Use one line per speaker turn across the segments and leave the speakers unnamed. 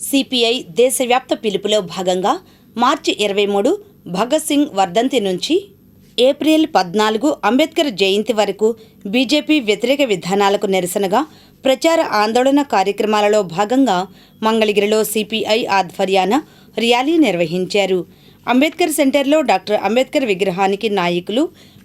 CPI దేశవ్యాప్త పిలుపులో భాగంగా మార్చి ఇరవై మూడు భగత్ సింగ్ వర్ధంతి నుంచి ఏప్రిల్ పద్నాలుగు అంబేద్కర్ జయంతి వరకు బీజేపీ వ్యతిరేక విధానాలకు నిరసనగా ప్రచార ఆందోళన కార్యక్రమాలలో భాగంగా మంగళగిరిలో సిపిఐ ఆధ్వర్యాన ర్యాలీ నిర్వహించారు. అంబేద్కర్ సెంటర్లో డాక్టర్ అంబేద్కర్ విగ్రహానికి నాయకులు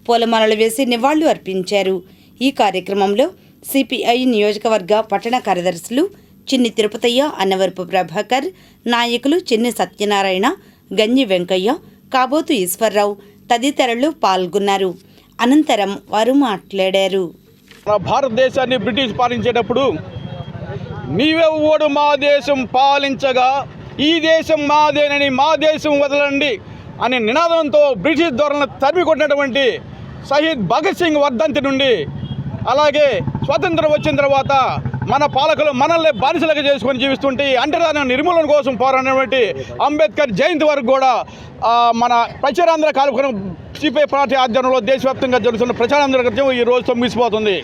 పూలమాలలు వేసి నివాళులు అర్పించారు. ఈ కార్యక్రమంలో సిపిఐ నియోజకవర్గ పట్టణ కార్యదర్శులు చిన్ని తిరుపతయ్య అన్నవరపు ప్రభాకర్ నాయకులు చిన్ని సత్యనారాయణ గంజి వెంకయ్య కాబోతు ఈశ్వర్రావు తదితరులు పాల్గొన్నారు. అనంతరం వారు మాట్లాడారు.
భారతదేశాన్ని బ్రిటిష్ పాలించేటప్పుడు మీవే ఓడు మా దేశం పాలించగా ఈ దేశం మాదేనని మా దేశం వదలండి అనే నినాదంతో బ్రిటిష్ ధోరణి తరిమి కొట్టినటువంటి షహీద్ భగత్ సింగ్ వర్ధంతి నుండి అలాగే స్వాతంత్రం వచ్చిన తర్వాత మన పాలకులు మనల్ని బానిసలుగా చేసుకొని జీవిస్తుంటే ఈ అంటరాని నిర్మూలన కోసం పోరాడినటువంటి అంబేద్కర్ జయంతి వరకు కూడా మన ప్రచారాంధ్ర కార్యక్రమం సిపిఐ పార్టీ ఆధ్వర్యంలో దేశవ్యాప్తంగా జరుగుతున్న ప్రచారాంధ్ర కార్యక్రమం ఈ రోజుతో ముగిసిపోతుంది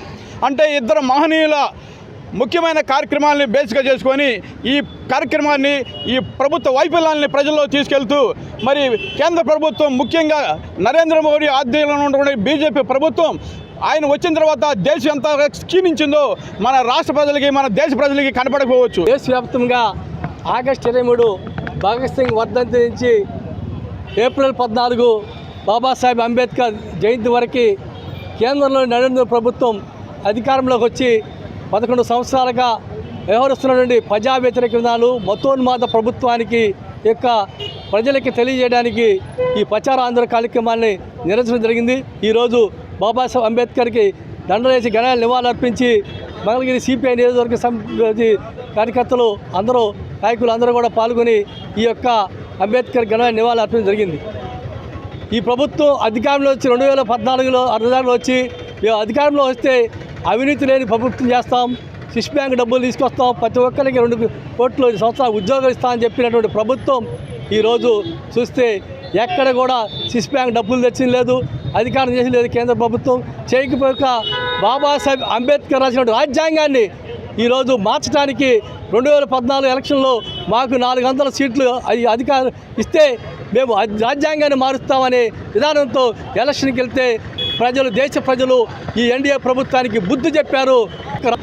అంటే ఇద్దరు మహనీయుల ముఖ్యమైన కార్యక్రమాలని బేస్గా చేసుకొని ఈ కార్యక్రమాన్ని ఈ ప్రభుత్వ వైఫల్యాన్ని ప్రజల్లో తీసుకెళ్తూ మరి కేంద్ర ప్రభుత్వం ముఖ్యంగా నరేంద్ర మోడీ ఆధ్వర్యంలో ఉన్నటువంటి బీజేపీ ప్రభుత్వం ఆయన వచ్చిన తర్వాత దేశం ఎంత క్షీణించిందో మన రాష్ట్ర ప్రజలకి మన దేశ ప్రజలకి కనపడకపోవచ్చు.
దేశవ్యాప్తంగా ఆగస్టు ఇరవై మూడు భగత్ సింగ్ వర్ధంతి నుంచి ఏప్రిల్ పద్నాలుగు బాబాసాహెబ్ అంబేద్కర్ జయంతి వరకు కేంద్రంలోని నరేంద్ర ప్రభుత్వం అధికారంలోకి వచ్చి పదకొండు సంవత్సరాలుగా వ్యవహరిస్తున్నటువంటి ప్రజా వ్యతిరేక విధానాలు మతోన్మాద ప్రభుత్వానికి యొక్క ప్రజలకి తెలియజేయడానికి ఈ ప్రచార ఆందోళన కార్యక్రమాన్ని నిర్వహించడం జరిగింది. ఈరోజు బాబాసాహెబ్ అంబేద్కర్కి దండలేసి ఘన నివాళులర్పించి మంగళగిరి సిపిఐ నియోజకవర్గ సమితి కార్యకర్తలు అందరూ నాయకులు అందరూ కూడా పాల్గొని ఈ యొక్క అంబేద్కర్ ఘన నివాళులు అర్పించడం జరిగింది. ఈ ప్రభుత్వం అధికారంలో వచ్చి రెండు వేల పద్నాలుగులో అధికారంలో వచ్చి మేము అధికారంలో వస్తే అవినీతి లేని ప్రభుత్వం చేస్తాం స్విస్ బ్యాంక్ డబ్బులు తీసుకొస్తాం ప్రతి ఒక్కరికి రెండు కోట్లు సంవత్సరాలు ఉద్యోగాలు ఇస్తామని చెప్పినటువంటి ప్రభుత్వం ఈరోజు చూస్తే ఎక్కడ కూడా స్విస్ బ్యాంక్ డబ్బులు తెచ్చింది లేదు అధికారం చేసి లేదు కేంద్ర ప్రభుత్వం. చేయకపోక బాబాసాహెబ్ అంబేద్కర్ రాసినటువంటి రాజ్యాంగాన్ని ఈరోజు మార్చడానికి రెండు వేల పద్నాలుగు ఎలక్షన్లో మాకు నాలుగు వందల సీట్లు అధికారం ఇస్తే మేము రాజ్యాంగాన్ని మారుస్తామనే విధానంతో ఎలక్షన్కి వెళ్తే ప్రజలు దేశ ప్రజలు ఈ ఎన్డీఏ ప్రభుత్వానికి బుద్ధి చెప్పారు.